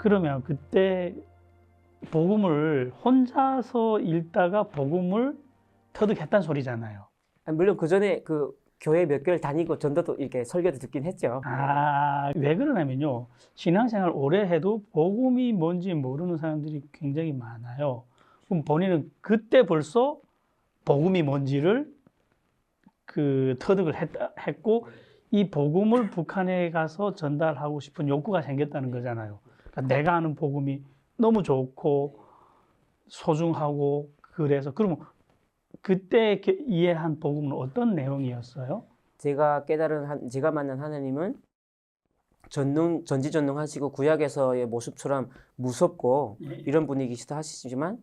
그러면 그때 복음을 혼자서 읽다가 복음을 터득했단 소리잖아요. 아, 물론 그 전에 그 교회 몇 개월 다니고 전도도 이렇게 설교도 듣긴 했죠. 아, 왜 그러냐면요. 신앙생활 오래 해도 복음이 뭔지 모르는 사람들이 굉장히 많아요. 그럼 본인은 그때 벌써 복음이 뭔지를 그 터득을 했다, 했고 이 복음을 북한에 가서 전달하고 싶은 욕구가 생겼다는 거잖아요. 그러니까 내가 아는 복음이 너무 좋고 소중하고 그래서 그러면 그때 이해한 복음은 어떤 내용이었어요? 제가 깨달은 한, 제가 만난 하나님은 전능 전지전능하시고 구약에서의 모습처럼 무섭고 이런 분이기도 하시지만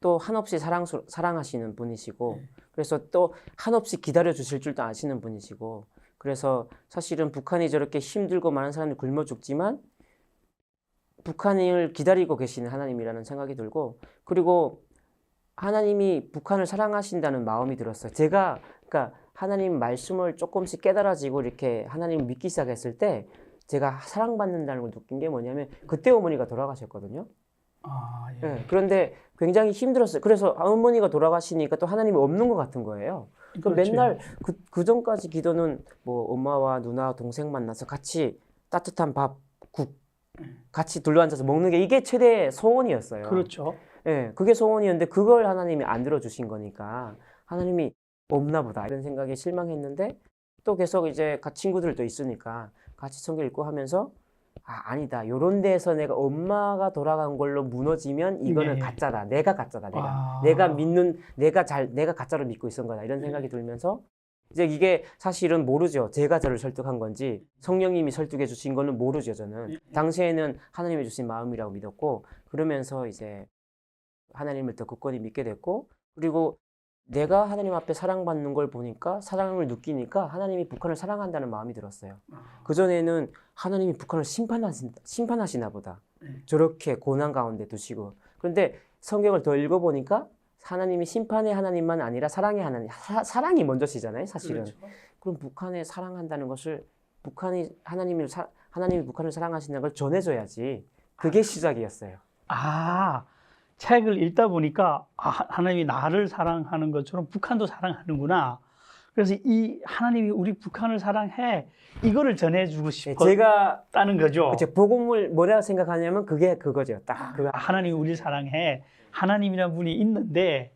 또 한없이 사랑 사랑하시는 분이시고 그래서 또 한없이 기다려 주실 줄도 아시는 분이시고 그래서 사실은 북한이 저렇게 힘들고 많은 사람들이 굶어 죽지만 북한을 기다리고 계시는 하나님이라는 생각이 들고 그리고 하나님이 북한을 사랑하신다는 마음이 들었어요. 제가 그러니까 하나님 말씀을 조금씩 깨달아지고 이렇게 하나님을 믿기 시작했을 때 제가 사랑받는다는 걸 느낀 게 뭐냐면 그때 어머니가 돌아가셨거든요. 아, 예. 예, 그런데 굉장히 힘들었어요. 그래서 어머니가 돌아가시니까 또 하나님이 없는 것 같은 거예요. 그 그렇죠. 맨날 그, 그 전까지 기도는 뭐 엄마와 누나, 동생 만나서 같이 따뜻한 밥, 국 같이 둘러앉아서 먹는 게 이게 최대 소원이었어요. 그렇죠. 예, 그게 소원이었는데 그걸 하나님이 안 들어주신 거니까 하나님이 없나 보다 이런 생각에 실망했는데 또 계속 이제 가 친구들도 있으니까 같이 성경 읽고 하면서 아 아니다 요런 데서 내가 엄마가 돌아간 걸로 무너지면 이거는 예. 가짜다 내가 가짜다 내가 아. 내가 믿는 내가 잘 내가 가짜로 믿고 있었던 거다 이런 생각이 들면서 이제 이게 사실은 모르죠 제가 저를 설득한 건지 성령님이 설득해 주신 거는 모르죠 저는 당시에는 하나님이 주신 마음이라고 믿었고 그러면서 이제 하나님을 더 굳건히 믿게 됐고 그리고 내가 하나님 앞에 사랑받는 걸 보니까 사랑을 느끼니까 하나님이 북한을 사랑한다는 마음이 들었어요. 그 전에는 하나님이 북한을 심판하신, 심판하시나 보다. 저렇게 고난 가운데 두시고. 그런데 성경을 더 읽어보니까 하나님이 심판의 하나님만 아니라 사랑의 하나님, 사, 사랑이 먼저시잖아요, 사실은. 그렇죠. 그럼 북한에 사랑한다는 것을 북한이 하나님을 사, 하나님이 북한을 사랑하신다는 걸 전해줘야지. 그게 시작이었어요. 아, 책을 읽다 보니까 아, 하나님이 나를 사랑하는 것처럼 북한도 사랑하는구나. 그래서 이 하나님이 우리 북한을 사랑해 이거를 전해주고 네, 싶었다는 제가 거죠. 그쵸, 복음을 뭐라 생각하냐면 그게 그거죠. 딱 그거. 아, 하나님이 우리를 사랑해 하나님이라는 분이 있는데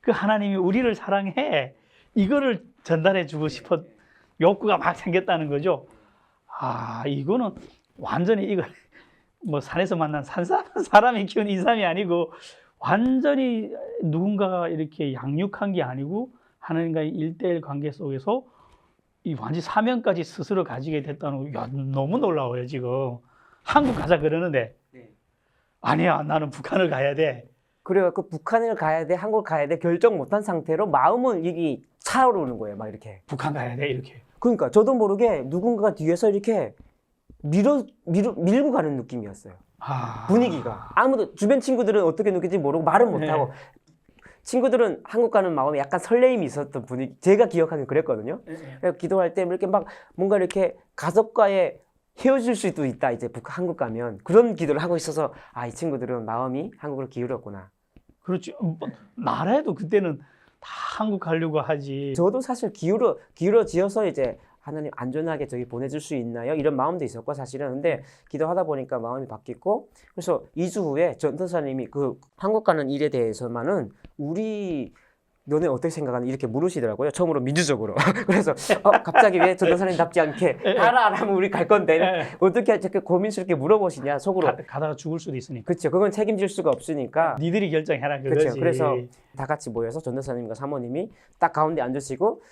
그 하나님이 우리를 사랑해 이거를 전달해주고 싶었 욕구가 막 생겼다는 거죠. 아 이거는 완전히 이거 뭐 산에서 만난 산사 사람이 키운 인삼이 아니고 완전히 누군가가 이렇게 양육한 게 아니고 하나님과의 일대일 관계 속에서 이 완전 사명까지 스스로 가지게 됐다는 거, 야 너무 놀라워요 지금 한국 가자 그러는데 네. 아니야 나는 북한을 가야 돼 그래갖고 북한을 가야 돼, 한국 가야 돼 결정 못한 상태로 마음은 이게 차오르는 거예요. 막 이렇게. 북한 가야 돼 이렇게 그러니까 저도 모르게 누군가가 뒤에서 이렇게 밀어, 밀어 밀고 가는 느낌이었어요. 아 분위기가 아무도 주변 친구들은 어떻게 느끼지 모르고 말은 못 네. 하고 친구들은 한국 가는 마음에 약간 설레임이 있었던 분위기. 제가 기억하기엔 그랬거든요. 그래서 기도할 때 이렇게 막 뭔가 이렇게 가족과의 헤어질 수도 있다. 이제 북 한국 가면 그런 기도를 하고 있어서 아 이 친구들은 마음이 한국으로 기울었구나. 그렇지 뭐, 나라에도 그때는 다 한국 가려고 하지 저도 사실 기울어 기울어지어서 이제 하나님 안전하게 저기 보내줄 수 있나요? 이런 마음도 있었고 사실은 근데 기도하다 보니까 마음이 바뀌고 그래서 2주 후에 전도사님이 그 한국 가는 일에 대해서만은 우리 너네 어떻게 생각하는 이렇게 물으시더라고요. 처음으로 민주적으로. 그래서 어, 갑자기 왜 전도사님답지 않게 알아 알아 하면 우리 갈 건데 예. 어떻게 저렇게 고민스럽게 물어보시냐 속으로. 가, 가다가 죽을 수도 있으니까 그렇죠. 그건 책임질 수가 없으니까 니들이 결정해라 그거지 그렇죠. 그래서 다 같이 모여서 전도사님과 사모님이 딱 가운데 앉으시고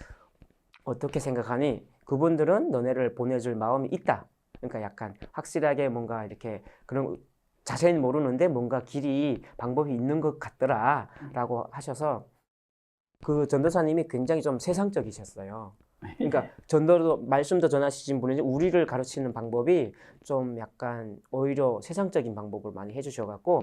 어떻게 생각하니? 그분들은 너네를 보내줄 마음이 있다. 그러니까 약간 확실하게 뭔가 이렇게 그런 자세히 모르는데 뭔가 길이 방법이 있는 것 같더라 라고 하셔서 그 전도사님이 굉장히 좀 세상적이셨어요. 그러니까 전도도 말씀도 전하시진 분이 우리를 가르치는 방법이 좀 약간 오히려 세상적인 방법을 많이 해주셔갖고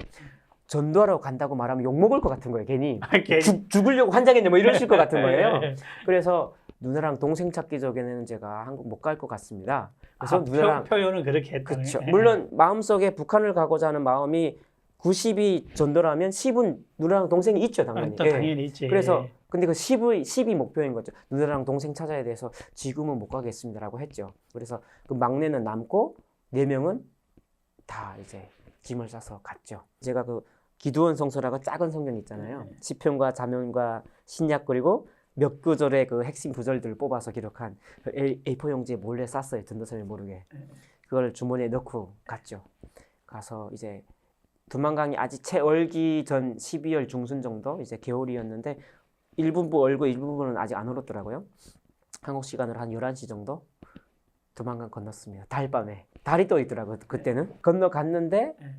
전도하러 간다고 말하면 욕 먹을 것 같은 거예요 괜히 괜히. 죽, 죽으려고 환장했냐 뭐 이러실 것 같은 거예요. 그래서 누나랑 동생 찾기 전에는 제가 한국 못 갈 것 같습니다. 그래서 아, 누나랑 표, 현은 그렇게 했다는 그렇죠. 물론 마음속에 북한을 가고자 하는 마음이 90이 전도라면 10은 누나랑 동생이 있죠, 아, 당연히. 또 예. 당연히 있지. 그래서 근데 그 10이 10이 목표인 거죠. 누나랑 동생 찾아야 돼서 지금은 못 가겠습니다라고 했죠. 그래서 그 막내는 남고 네 명은 다 이제 짐을 싸서 갔죠. 제가 그 기도원 성서라고 작은 성경 있잖아요. 네. 시편과 자면과 신약 그리고 몇 구절의 그 핵심 구절들을 뽑아서 기록한 그 A- A4 용지에 몰래 쌌어요. 전도사님 모르게. 네. 그걸 주머니에 넣고 갔죠. 가서 이제 두만강이 아직 채 얼기 전 12월 중순 정도 이제 겨울이었는데 일부분 얼고 일부분은 아직 안 얼었더라고요. 한국 시간으로 한 11시 정도 두만강 건넜습니다. 달밤에. 달이 떠 있더라고요. 그때는. 건너갔는데 네.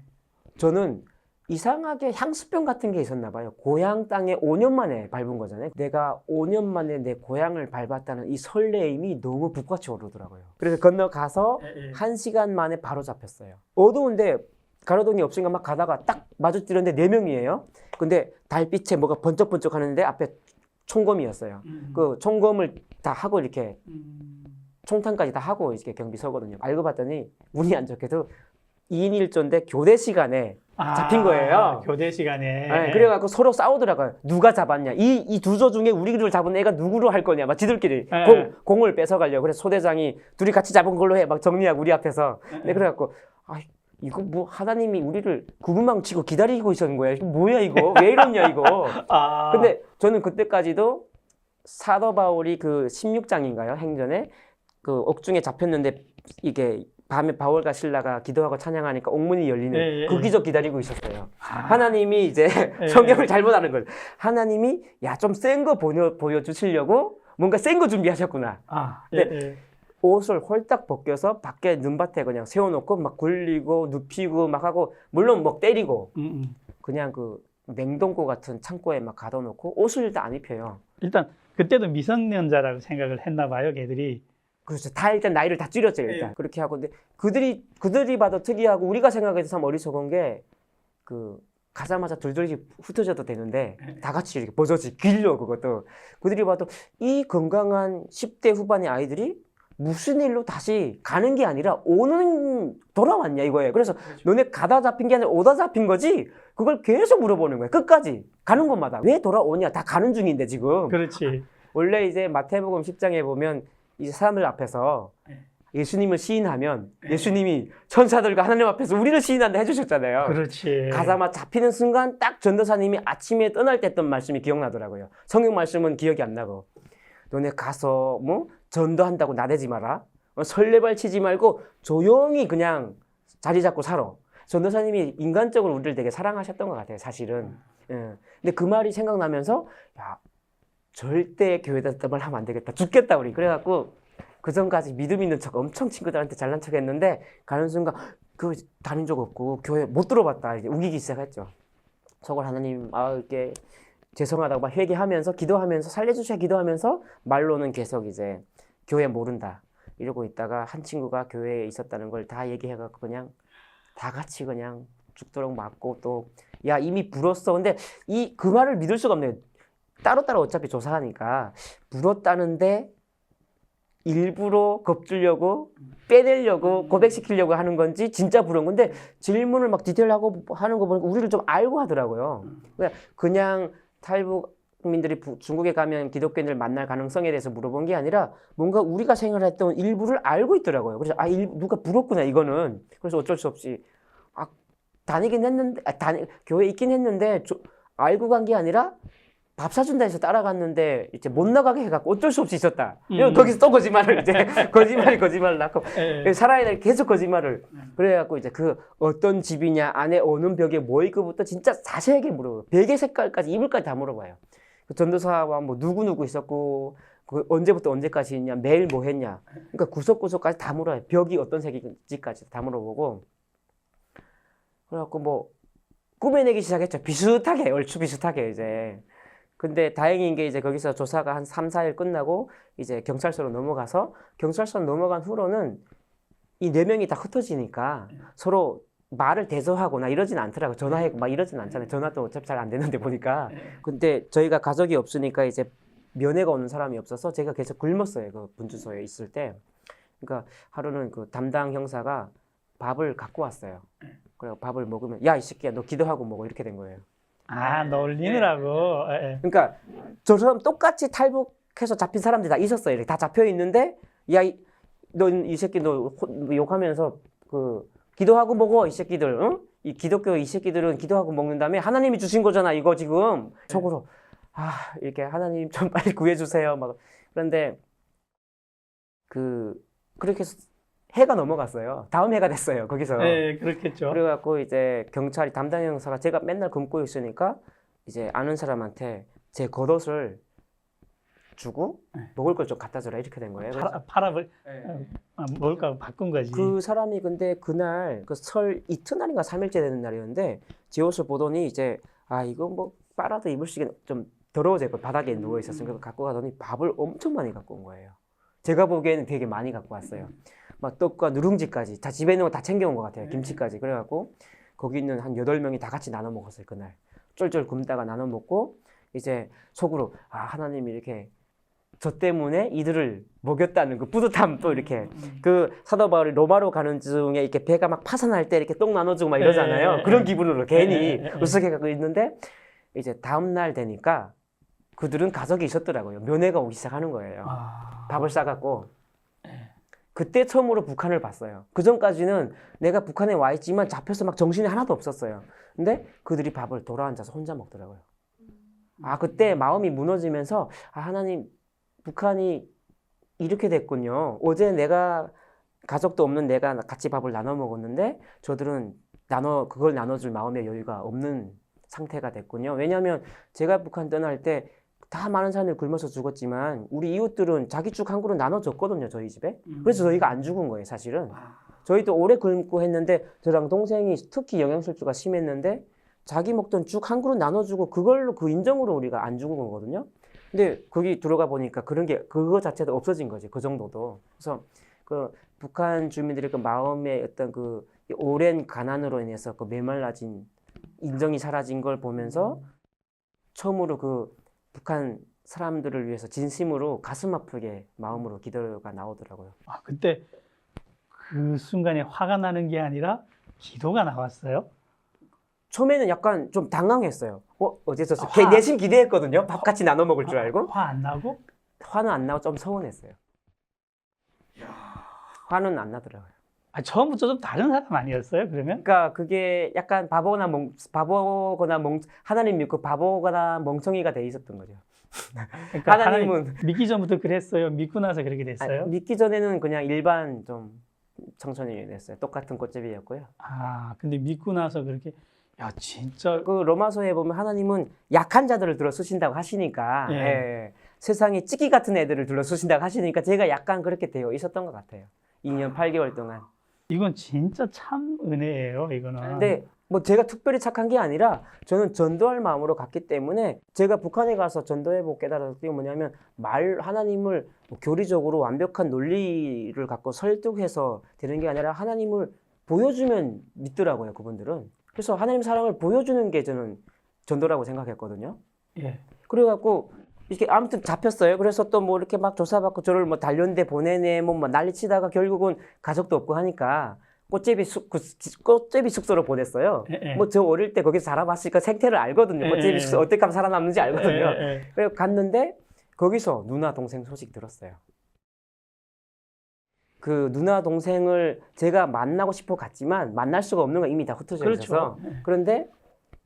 저는 이상하게 향수병 같은 게 있었나 봐요. 고향 땅에 5년 만에 밟은 거잖아요. 내가 5년 만에 내 고향을 밟았다는 이 설레임이 너무 북같이 오르더라고요. 그래서 건너가서 예, 예. 한 시간 만에 바로 잡혔어요. 어두운데 가로등이 없으니까 막 가다가 딱 마주치는데 네 명이에요. 근데 달빛에 뭐가 번쩍번쩍 하는데 앞에 총검이었어요. 음, 그 총검을 다 하고 이렇게 음, 총탄까지 다 하고 이렇게 경비 서거든요. 알고 봤더니 운이 안 좋게도 2인 1조인데 교대 시간에 아, 잡힌 거예요. 교대 시간에. 네, 그래갖고 서로 싸우더라고요. 누가 잡았냐? 이 이 두조 중에 우리를 잡은 애가 누구로 할 거냐? 막 지들끼리 네. 공, 공을 뺏어가려고. 그래서 소대장이 둘이 같이 잡은 걸로 해. 막 정리하고 우리 앞에서. 네, 그래갖고 아 이거 뭐 하나님이 우리를 구름망 치고 기다리고 있었는 거야. 이거 뭐야 이거? 왜 이러냐 이거? 아, 근데 저는 그때까지도 사도 바울이 그 16장인가요? 행전에 그 옥중에 잡혔는데 이게 밤에 바울과 신라가 기도하고 찬양하니까 옥문이 열리는 예, 예, 그 예. 기적 기다리고 있었어요. 아, 하나님이 이제 예. 성경을 잘못 아는 거예요. 하나님이 야 좀 센 거 보여 보여 주시려고 뭔가 센 거 준비하셨구나. 아, 네. 예, 예. 옷을 홀딱 벗겨서 밖에 눈밭에 그냥 세워놓고 막 굴리고 눕히고 막 하고 물론 뭐 때리고 음, 음. 그냥 그 냉동고 같은 창고에 막 가둬놓고 옷을 일단 안 입혀요. 일단 그때도 미성년자라고 생각을 했나 봐요, 걔들이. 그렇죠. 다 일단 나이를 다 줄였죠 일단 그렇게 하고 근데 그들이 그들이 봐도 특이하고 우리가 생각해도 참 어리석은 게 그 가자마자 둘둘이 흩어져도 되는데 다 같이 이렇게 버젓이 길려 그것도 그들이 봐도 이 건강한 10대 후반의 아이들이 무슨 일로 다시 가는 게 아니라 오는 돌아왔냐 이거예요. 그래서 너네 가다 잡힌 게 아니라 오다 잡힌 거지. 그걸 계속 물어보는 거예요. 끝까지 가는 곳마다 왜 돌아오냐 다 가는 중인데 지금. 그렇지. 원래 이제 마태복음 10장에 보면 이제 사람들 앞에서 네. 예수님을 시인하면 예수님이 천사들과 하나님 앞에서 우리를 시인한다 해주셨잖아요. 그렇지. 가자마 잡히는 순간 딱 전도사님이 아침에 떠날 때 했던 말씀이 기억나더라고요. 성경 말씀은 기억이 안 나고 너네 가서 뭐 전도한다고 나대지 마라. 어, 설레발 치지 말고 조용히 그냥 자리 잡고 살아. 전도사님이 인간적으로 우리를 되게 사랑하셨던 것 같아요. 사실은. 예. 근데 그 말이 생각나면서 야 절대 했던 말 하면 안 되겠다. 죽겠다 우리. 그래갖고 그 전까지 믿음 있는 척 엄청 친구들한테 잘난 척 했는데 가는 순간 그 다닌 적 없고 교회 못 들어봤다 이제 우기기 시작했죠. 저걸 하나님 아 이렇게 죄송하다고 막 회개하면서 기도하면서 살려주셔 기도하면서 말로는 계속 이제 교회 모른다 이러고 있다가 한 친구가 교회에 있었다는 걸 다 얘기해갖고 그냥 다 같이 그냥 죽도록 맞고 또 야 이미 불었어 근데 이 그 말을 믿을 수가 없네요 따로따로 어차피 조사하니까 불었다는데 일부러 겁주려고 빼내려고 고백시키려고 하는 건지 진짜 부른 건데 질문을 막 디테일하고 하는 거 보니까 우리를 좀 알고 하더라고요. 그냥, 그냥 탈북민들이 부- 중국에 가면 기독교인들 만날 가능성에 대해서 물어본 게 아니라 뭔가 우리가 생각했던 일부를 알고 있더라고요. 그래서 아 일, 누가 불었구나 이거는 그래서 어쩔 수 없이 아 다니긴 했는데 아, 다니 교회 있긴 했는데 조- 알고 간 게 아니라 밥 사준다 해서 따라갔는데 이제 못 나가게 해갖고 어쩔 수 없이 있었다. 음. 거기서 또 거짓말을 이제 거짓말이 거짓말을 낳고 예. 살아야 될 계속 거짓말을 음. 그래갖고 이제 그 어떤 집이냐 안에 어느 벽에 뭐 있고부터 진짜 자세하게 물어봐요. 베개 색깔까지 이불까지 다 물어봐요. 그 전도사와 뭐 누구 누구 있었고 그 언제부터 언제까지 있냐 매일 뭐 했냐 그러니까 구석구석까지 다 물어요. 벽이 어떤 색인지까지 다 물어보고 그래갖고 뭐 꾸며내기 시작했죠. 비슷하게 얼추 비슷하게 이제 근데 다행인 게 이제 거기서 조사가 한 3, 4일 끝나고 이제 경찰서로 넘어가서 경찰서 넘어간 후로는 이 네 명이 다 흩어지니까 서로 말을 대소하거나 이러진 않더라고 전화하고 막 이러진 않잖아요 전화도 어차피 잘 안 되는데 보니까 근데 저희가 가족이 없으니까 이제 면회가 오는 사람이 없어서 제가 계속 굶었어요. 그 분주소에 있을 때. 그러니까 하루는 그 담당 형사가 밥을 갖고 왔어요. 그래 밥을 먹으면 야 이 새끼야 너 기도하고 먹어 이렇게 된 거예요. 아 놀리느라고. 예, 예. 그러니까 저처럼 똑같이 탈북해서 잡힌 사람들이 다 있었어요. 이렇게 다 잡혀 있는데 야너이 새끼 너 호- 욕하면서 그 기도하고 먹어 이 새끼들. 응? 이 기독교 이 새끼들은 기도하고 먹는 다음에 하나님이 주신 거잖아 이거 지금 속으로 아 이렇게 하나님 좀 빨리 구해주세요 막 그런데 그 그렇게 해서 해가 넘어갔어요 다음 해가 됐어요 거기서 예, 그렇겠죠. 그래갖고 이제 경찰이 담당 형사가 제가 맨날 굶고 있으니까 이제 아는 사람한테 제 겉옷을 주고 네. 먹을 걸 좀 갖다 줘라 이렇게 된 거예요. 팔아, 팔아볼 아, 뭘까 바꾼 거지. 그 사람이 근데 그날 그 설 이튿날인가 삼일째 되는 날이었는데 제 옷을 보더니 이제 아 이거 뭐 빨아도 입을 수 있게 좀 더러워졌고 바닥에 누워 있었으니까 그걸 갖고 가더니 밥을 엄청 많이 갖고 온 거예요. 제가 보기에는 되게 많이 갖고 왔어요. 막 떡과 누룽지까지 다 집에 있는 거 다 챙겨온 것 같아요. 김치까지 그래갖고 거기 있는 한 여덟 명이 다 같이 나눠 먹었어요 그날. 쫄쫄 굶다가 나눠 먹고 이제 속으로 아 하나님이 이렇게 저 때문에 이들을 먹였다는 그 뿌듯함 또 이렇게 그 사도 바울이 로마로 가는 중에 이렇게 배가 막 파산할 때 이렇게 떡 나눠주고 막 이러잖아요. 네, 그런 네. 기분으로 괜히 네, 네, 네. 으쓱해 갖고 있는데 이제 다음 날 되니까 그들은 가족이 있었더라고요. 면회가 오기 시작하는 거예요. 아, 밥을 싸갖고 그때 처음으로 북한을 봤어요. 그 전까지는 내가 북한에 와 있지만 잡혀서 막 정신이 하나도 없었어요. 근데 그들이 밥을 돌아 앉아서 혼자 먹더라고요. 아 그때 마음이 무너지면서 아 하나님 북한이 이렇게 됐군요. 어제 내가 가족도 없는 내가 같이 밥을 나눠 먹었는데 저들은 나눠 그걸 나눠줄 마음의 여유가 없는 상태가 됐군요. 왜냐하면 제가 북한 떠날 때 다 많은 사람들이 굶어서 죽었지만 우리 이웃들은 자기 죽 한 그릇 나눠줬거든요 저희 집에. 그래서 저희가 안 죽은 거예요 사실은. 저희도 오래 굶고 했는데 저랑 동생이 특히 영양실조가 심했는데 자기 먹던 죽 한 그릇 나눠주고 그걸로 그 인정으로 우리가 안 죽은 거거든요. 근데 거기 들어가 보니까 그런 게 그거 자체도 없어진 거지 그 정도도. 그래서 그 북한 주민들의 그 마음의 어떤 그 오랜 가난으로 인해서 그 메말라진 인정이 사라진 걸 보면서 처음으로 그 북한 사람들을 위해서 진심으로 가슴 아프게 마음으로 기도가 나오더라고요. 아, 그때 그 순간에 화가 나는 게 아니라 기도가 나왔어요. 처음에는 약간 좀 당황했어요. 어, 어제서 아, 내심 기대했거든요. 밥 같이 나눠 먹을 줄 알고. 화 안 나고? 화는 안 나고 좀 서운했어요. 화는 안 나더라고요. 아, 처음부터 좀 다른 사람 아니었어요? 그러면? 그러니까 그게 약간 바보나 멍, 바보거나 멍, 하나님 믿고 바보거나 멍청이가 돼 있었던 거죠. 그러니까 하나님 하나님은 믿기 전부터 그랬어요. 믿고 나서 그렇게 됐어요. 아니, 믿기 전에는 그냥 일반 좀 청소년이 됐어요. 똑같은 꽃제비였고요. 아, 근데 믿고 나서 그렇게 야 진짜 그 로마서에 보면 하나님은 약한 자들을 들어 쓰신다고 하시니까 예. 예. 세상에 찌기 같은 애들을 들어 쓰신다고 하시니까 제가 약간 그렇게 되어 있었던 것 같아요. 2년 8개월 동안. 이건 진짜 참 은혜예요. 이거는. 근데 뭐 제가 특별히 착한 게 아니라 저는 전도할 마음으로 갔기 때문에 제가 북한에 가서 전도해보고 깨달았던 게 뭐냐면 말 하나님을 뭐 교리적으로 완벽한 논리를 갖고 설득해서 되는 게 아니라 하나님을 보여주면 믿더라고요 그분들은 그래서 하나님 사랑을 보여주는 게 저는 전도라고 생각했거든요 예. 그래갖고 이렇게 아무튼 잡혔어요. 그래서 또 뭐 이렇게 막 조사받고 저를 뭐 단련대 보내네 뭐, 뭐 난리치다가 결국은 가족도 없고 하니까 꽃제비 숙 그, 꽃제비 숙소로 보냈어요. 예, 예. 뭐저 어릴 때 거기서 자라봤으니까 생태를 알거든요. 예, 꽃제비 예, 숙소 예. 어떻게 하면 살아남는지 알거든요. 그래서 갔는데 거기서 누나 동생 소식 들었어요. 그 누나 동생을 제가 만나고 싶어 갔지만 만날 수가 없는 거 이미 다 흩어져 있어서 그렇죠. 예. 그런데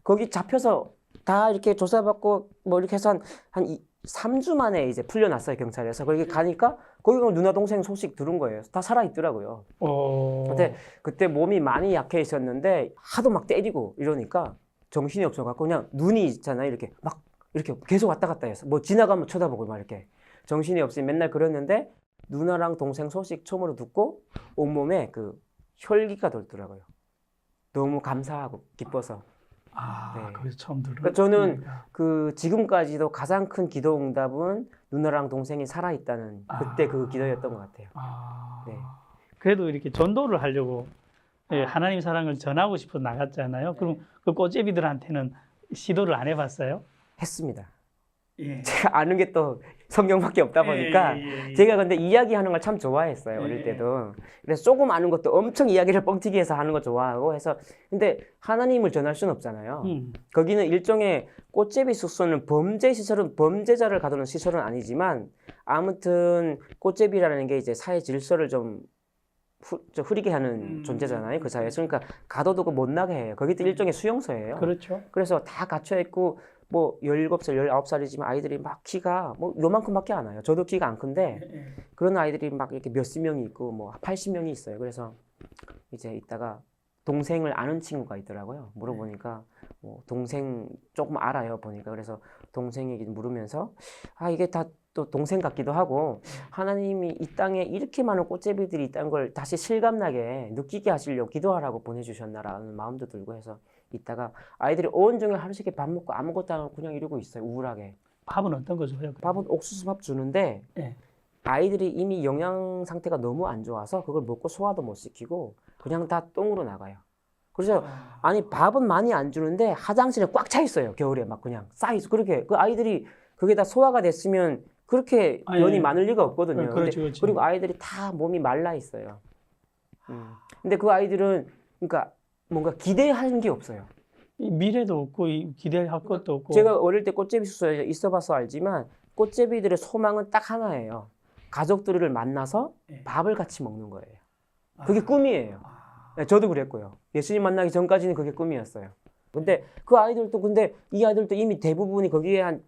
거기 잡혀서 다 이렇게 조사받고 뭐 이렇게 해서 한, 한 이, 3주 만에 이제 풀려났어요 경찰에서 거기 가니까 거기 가면 누나 동생 소식 들은 거예요. 다 살아 있더라고요. 어. 근데 그때 몸이 많이 약해 있었는데 하도 막 때리고 이러니까 정신이 없어갖고 그냥 눈이 있잖아요 이렇게. 막 이렇게 계속 왔다 갔다 해서 뭐 지나가면 쳐다보고 막 이렇게. 정신이 없이 맨날 그랬는데 누나랑 동생 소식 처음으로 듣고 온몸에 그 혈기가 돌더라고요. 너무 감사하고 기뻐서 아, 네. 거기서 처음 들어. 그러니까 저는 그 지금까지도 가장 큰 기도 응답은 누나랑 동생이 살아 있다는 그때 그 기도였던 것 같아요. 아. 네. 그래도 이렇게 전도를 하려고 예, 아. 하나님 사랑을 전하고 싶어 나갔잖아요. 그럼 그 꽃제비들한테는 시도를 안 해봤어요? 했습니다. 예. 제가 아는 게 또 성경밖에 없다 보니까 예, 예, 예. 제가 근데 이야기하는 걸 참 좋아했어요 어릴 예. 때도 그래서 조금 아는 것도 엄청 이야기를 뻥튀기 해서 하는 거 좋아하고 해서 근데 하나님을 전할 수는 없잖아요 음. 거기는 일종의 꽃제비 숙소는 범죄 시설은 범죄자를 가두는 시설은 아니지만 아무튼 꽃제비라는 게 이제 사회 질서를 좀 후, 좀 흐리게 하는 음. 존재잖아요 그 사회에서 그러니까 가둬두고 못 나게 해요 거기도 일종의 수용소예요 그렇죠. 그래서 다 갇혀 있고 뭐 17살, 19살이지만 아이들이 막 키가 뭐 요만큼밖에 안 와요. 저도 키가 안 큰데 예, 예. 그런 아이들이 막 이렇게 몇십 명이 있고 뭐 80명이 있어요. 그래서 이제 이따가 동생을 아는 친구가 있더라고요. 물어보니까 뭐 동생 조금 알아요. 보니까 그래서 동생에게 물으면서 아 이게 다 또 동생 같기도 하고 하나님이 이 땅에 이렇게 많은 꽃제비들이 있다는 걸 다시 실감나게 느끼게 하시려고 기도하라고 보내주셨나라는 마음도 들고 해서 이따가 아이들이 온종일 하루씩 밥 먹고 아무것도 안 하고 그냥 이러고 있어요. 우울하게. 밥은 어떤 거 줘요? 밥은 옥수수밥 주는데 예. 아이들이 이미 영양 상태가 너무 안 좋아서 그걸 먹고 소화도 못 시키고 그냥 다 똥으로 나가요. 그래서 아니 밥은 많이 안 주는데 화장실에 꽉 차 있어요. 겨울에 막 그냥 쌓여 있어. 그렇게 그 아이들이 그게 다 소화가 됐으면 그렇게 아, 변이 예. 많을 리가 없거든요. 어, 근데 그렇죠, 그렇죠. 그리고 아이들이 다 몸이 말라 있어요. 음. 근데 그 아이들은 그러니까 뭔가 기대하는 게 없어요. 이 미래도 없고 이 기대할 것도 없고. 제가 어릴 때 꽃제비 숙소에 있어봐서 알지만 꽃제비들의 소망은 딱 하나예요. 가족들을 만나서 예. 밥을 같이 먹는 거예요. 그게 아. 꿈이에요. 아. 네, 저도 그랬고요. 예수님 만나기 전까지는 그게 꿈이었어요. 근데 그 아이들도 근데 이 아이들도 이미 대부분이 거기에 한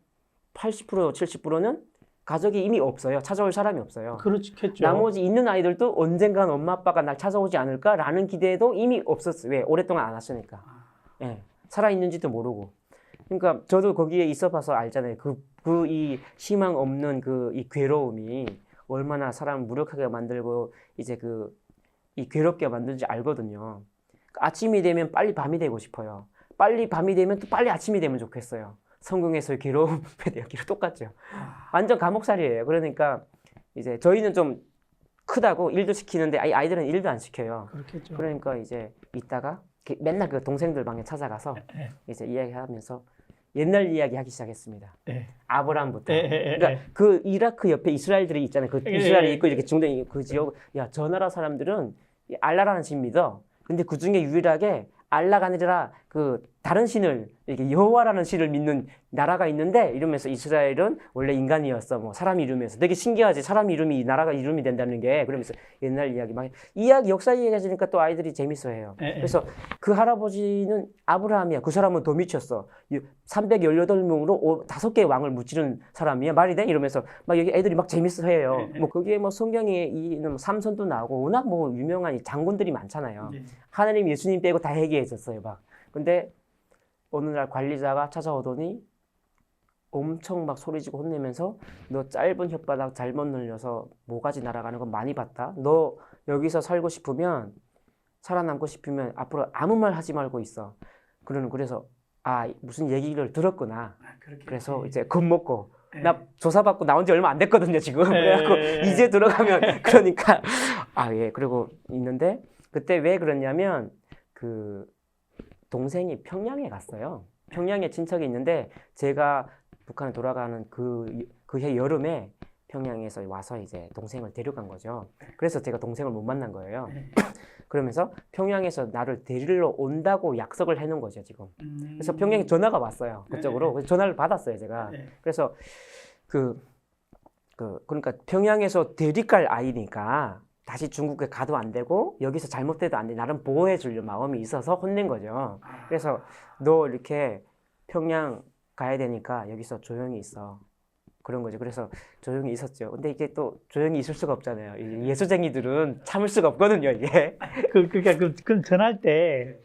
80% 70%는 가족이 이미 없어요. 찾아올 사람이 없어요. 그렇겠죠. 나머지 있는 아이들도 언젠간 엄마 아빠가 날 찾아오지 않을까라는 기대도 이미 없었어요. 왜? 오랫동안 안 왔으니까. 예. 살아 있는지도 모르고. 그러니까 저도 거기에 있어 봐서 알잖아요. 그 그 이 희망 없는 그 이 괴로움이 얼마나 사람 무력하게 만들고 이제 그 이 괴롭게 만드는지 알거든요. 아침이 되면 빨리 밤이 되고 싶어요. 빨리 밤이 되면 또 빨리 아침이 되면 좋겠어요. 성공에서의 괴로움에 대한 기로 똑같죠. 완전 감옥살이에요. 그러니까 이제 저희는 좀 크다고 일도 시키는데 아이 아이들은 일도 안 시켜요. 그렇겠죠. 그러니까 이제 이따가 그 맨날 그 동생들 방에 찾아가서 예. 이제 이야기하면서 옛날 이야기 하기 시작했습니다. 예. 아브라함부터. 예, 예, 예, 그러니까 예. 그 이라크 옆에 이스라엘들이 있잖아요. 그 예, 이스라엘이 예, 있고 이렇게 중동이 그 지역 야 저 나라 사람들은 이 알라라는 신 믿어. 근데 그 중에 유일하게 알라가 아니라 그 다른 신을 이렇게 여호와라는 신을 믿는 나라가 있는데 이러면서 이스라엘은 원래 인간이었어. 뭐 사람 이름에서 되게 신기하지. 사람 이름이 나라가 이름이 된다는 게 그러면서 옛날 이야기 막 이야기 역사 이야기 해주니까 또 아이들이 재밌어해요. 예, 예. 그래서 그 할아버지는 아브라함이야. 그 사람은 더 미쳤어. 318명으로 다섯 개의 왕을 무찌른 사람이야. 말이 돼? 이러면서 막 여기 애들이 막 재밌어해요. 네. 뭐 거기에 뭐 성경에 이는 삼선도 나오고 워낙 뭐 유명한 이 장군들이 많잖아요. 예. 하나님 예수님 빼고 다 회개했었어요. 막. 근데 어느 날 관리자가 찾아오더니 엄청 막 소리지고 혼내면서 너 짧은 혓바닥 잘못 늘려서 모가지 날아가는 거 많이 봤다. 너 여기서 살고 싶으면 살아남고 싶으면 앞으로 아무 말 하지 말고 있어. 그러는 그래서 아 무슨 얘기를 들었구나. 아. 그래서 이제 겁먹고 예. 나 조사받고 나온 지 얼마 안 됐거든요 지금. 예. 그래갖고 이제 들어가면 그러니까 아 예 그리고 있는데 그때 왜 그랬냐면 그 동생이 평양에 갔어요. 평양에 친척이 있는데 제가 북한에 돌아가는 그 그 해 여름에 평양에서 와서 이제 동생을 데려간 거죠. 그래서 제가 동생을 못 만난 거예요. 예. 그러면서 평양에서 나를 데리러 온다고 약속을 해놓은 거죠 지금. 음. 그래서 평양에 전화가 왔어요 그쪽으로. 그래서 전화를 받았어요 제가. 예. 그래서 그, 그, 그러니까 평양에서 대리갈 아이니까 다시 중국에 가도 안 되고 여기서 잘못돼도 안 돼. 나름 보호해 주려 마음이 있어서 혼낸 거죠. 그래서 너 이렇게 평양 가야 되니까 여기서 조용히 있어. 그런 거죠. 그래서 조용히 있었죠. 근데 이게 또 조용히 있을 수가 없잖아요. 이 예수쟁이들은 참을 수가 없거든요, 이게. 그 그러니까 그, 그 전할 때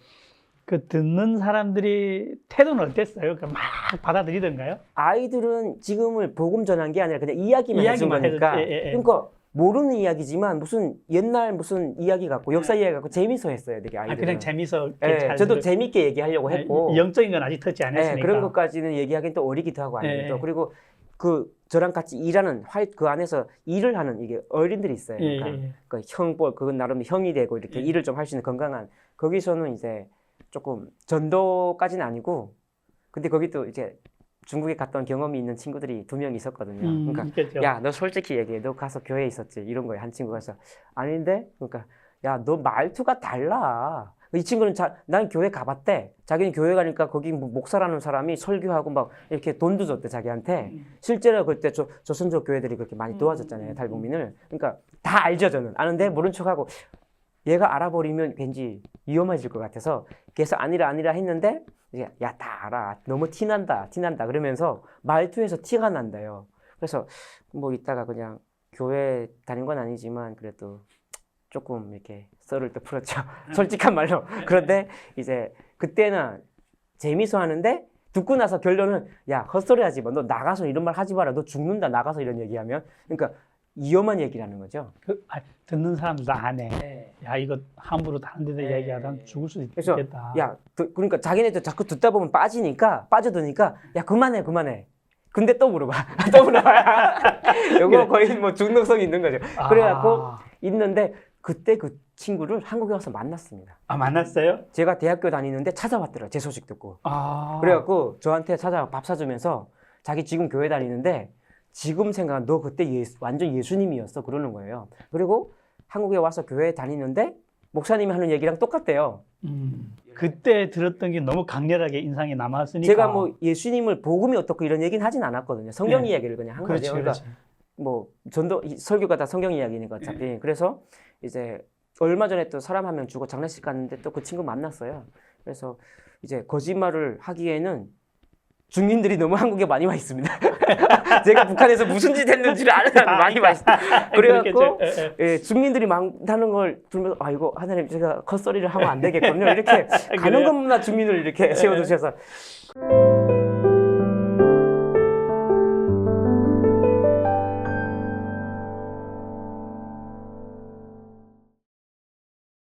그 듣는 사람들이 태도는 어땠어요? 그막 받아들이던가요? 아이들은 지금을 복음 전한 게 아니라 그냥 이야기만, 해준 이야기만 거니까. 해줬- 예, 예, 예. 그러니까 모르는 이야기지만 무슨 옛날 무슨 이야기 같고 역사 이야기 같고 재밌어 했어요, 되게 아, 아이들은. 그냥 재미서 예, 잘 저도 들을- 재밌게 얘기하려고 했고. 아, 영적인 건 아직 터치 안 예, 했으니까. 그런 것까지는 얘기하기는 또 어리기도 하고 아니기도 예, 예. 그리고 그 저랑 같이 일하는 화이 그 안에서 일을 하는 이게 어린들이 있어요. 예, 그러니까 예, 예. 그 형벌 그건 나름 형이 되고 이렇게 예. 일을 좀 할 수 있는 건강한 거기서는 이제 조금 전도까지는 아니고 근데 거기 또 이제 중국에 갔던 경험이 있는 친구들이 두 명 있었거든요. 음, 그러니까 있겠죠. 야, 너 솔직히 얘기해. 너 가서 교회에 있었지. 이런 거에 한 친구가 서 아닌데? 그러니까 야, 너 말투가 달라. 이 친구는 자, 난 교회 가봤대. 자기는 교회 가니까 거기 뭐 목사라는 사람이 설교하고 막 이렇게 돈도 줬대 자기한테. 실제로 그때 조, 조선족 교회들이 그렇게 많이 도와줬잖아요 탈북민을. 그러니까 다 알죠 저는. 아는데 모른 척하고 얘가 알아버리면 왠지 위험해질 것 같아서 그래서 아니라 아니라 했는데 야 다 알아. 너무 티난다 티난다 그러면서 말투에서 티가 난다요. 그래서 뭐 이따가 그냥 교회 다닌 건 아니지만 그래도 조금 이렇게 썰을 또 풀었죠. 솔직한 말로. 그런데 이제 그때는 재미서 하는데 듣고 나서 결론은 야 헛소리 하지 마. 너 나가서 이런 말 하지 마라. 너 죽는다. 나가서 이런 얘기하면. 그러니까 위험한 얘기라는 거죠. 그, 아, 듣는 사람도 안 해. 야 이거 함부로 다른 데다 네. 얘기하다 죽을 수도 그래서 있겠다. 야 그, 그러니까 자기네도 자꾸 듣다 보면 빠지니까 빠져드니까 야 그만해 그만해. 근데 또 물어봐. 또 물어봐. 이거 거의 뭐 중독성이 있는 거죠. 아, 그래갖고 있는데 그때 그 친구를 한국에 와서 만났습니다. 아 만났어요? 제가 대학교 다니는데 찾아왔더라. 제 소식 듣고. 아 그래갖고 저한테 찾아와 밥 사주면서 자기 지금 교회 다니는데 지금 생각 너 그때 예수, 완전 예수님이었어 그러는 거예요. 그리고 한국에 와서 교회 다니는데 목사님이 하는 얘기랑 똑같대요. 음, 그때 들었던 게 너무 강렬하게 인상에 남았으니까. 제가 뭐 예수님을 복음이 어떻고 이런 얘기는 하진 않았거든요. 성경 네. 이야기를 그냥 한 그렇지, 거죠. 그러니까 그렇지. 뭐 전도 이- 설교가 다 성경 이야기니까 어차피. 네. 그래서 이제 얼마 전에 또 사람 한 명 주고 장례식 갔는데 또 그 친구 만났어요. 그래서 이제 거짓말을 하기에는 중인들이 너무 한국에 많이 와 있습니다. 제가 북한에서 무슨 짓 했는지를 아는 사람이 많이 와 있어요. 그래갖고 그렇겠죠. 예, 예. 예, 중민들이 많다는 걸 들으면서 아 이거 하나님 제가 컷소리를 하면 안 되겠군요. 이렇게 가는? 것마다 중민을 이렇게 세워두셔서